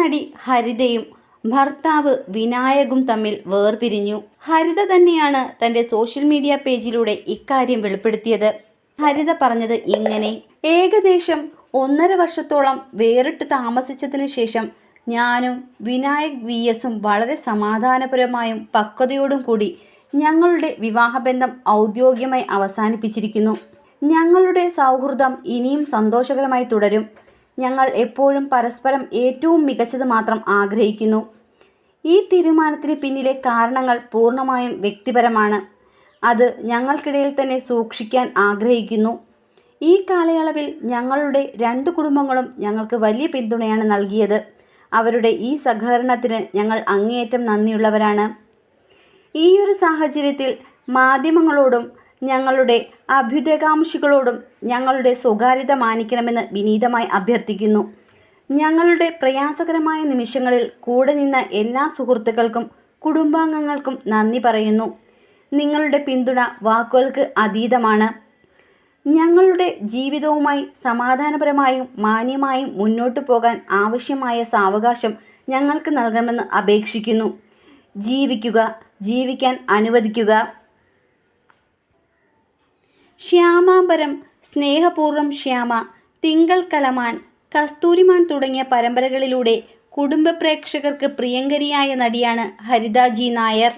നടി ഹരിതയും ഭർത്താവ് വിനായകും തമ്മിൽ വേർപിരിഞ്ഞു. ഹരിത തന്നെയാണ് തന്റെ സോഷ്യൽ മീഡിയ പേജിലൂടെ ഇക്കാര്യം വെളിപ്പെടുത്തിയത്. ഹരിത പറഞ്ഞത് ഇങ്ങനെ ഏകദേശം ഒന്നര വർഷത്തോളം വേറിട്ട് താമസിച്ചതിന് ശേഷം ഞാനും വിനായക് വി എസും വളരെ സമാധാനപരമായും പക്വതയോടും കൂടി ഞങ്ങളുടെ വിവാഹബന്ധം ഔദ്യോഗികമായി അവസാനിപ്പിച്ചിരിക്കുന്നു. ഞങ്ങളുടെ സൗഹൃദം ഇനിയും സന്തോഷകരമായി തുടരും. ഞങ്ങൾ എപ്പോഴും പരസ്പരം ഏറ്റവും മികച്ചത് മാത്രം ആഗ്രഹിക്കുന്നു. ഈ തീരുമാനത്തിന് പിന്നിലെ കാരണങ്ങൾ പൂർണമായും വ്യക്തിപരമാണ്. അത് ഞങ്ങൾക്കിടയിൽ തന്നെ സൂക്ഷിക്കാൻ ആഗ്രഹിക്കുന്നു. ഈ കാലയളവിൽ ഞങ്ങളുടെ രണ്ട് കുടുംബങ്ങളും ഞങ്ങൾക്ക് വലിയ പിന്തുണയാണ് നൽകിയത്. അവരുടെ ഈ സഹകരണത്തിന് ഞങ്ങൾ അങ്ങേയറ്റം നന്ദിയുള്ളവരാണ്. ഈ ഒരു സാഹചര്യത്തിൽ മാധ്യമങ്ങളോടും ഞങ്ങളുടെ അഭ്യുദയകാംക്ഷികളോടും ഞങ്ങളുടെ സ്വകാര്യത മാനിക്കണമെന്ന് വിനീതമായി അഭ്യർത്ഥിക്കുന്നു. ഞങ്ങളുടെ പ്രയാസകരമായ നിമിഷങ്ങളിൽ കൂടെ നിന്ന എല്ലാ സുഹൃത്തുക്കൾക്കും കുടുംബാംഗങ്ങൾക്കും നന്ദി പറയുന്നു. നിങ്ങളുടെ പിന്തുണ വാക്കുകൾക്ക് അതീതമാണ്. ഞങ്ങളുടെ ജീവിതവുമായി സമാധാനപരമായും മാന്യമായും മുന്നോട്ടു പോകാൻ ആവശ്യമായ സാവകാശം ഞങ്ങൾക്ക് നൽകണമെന്ന് അപേക്ഷിക്കുന്നു. ജീവിക്കുക ജീവിക്കാൻ അനുവദിക്കുക. ശ്യാമാംബരം സ്നേഹപൂർവം ശ്യാമ തിങ്കൾ കലമാൻ കസ്തൂരിമാൻ തുടങ്ങിയ പരമ്പരകളിലൂടെ കുടുംബ പ്രേക്ഷകർക്ക് പ്രിയങ്കരിയായ നടിയാണ് ഹരിത ജി നായർ.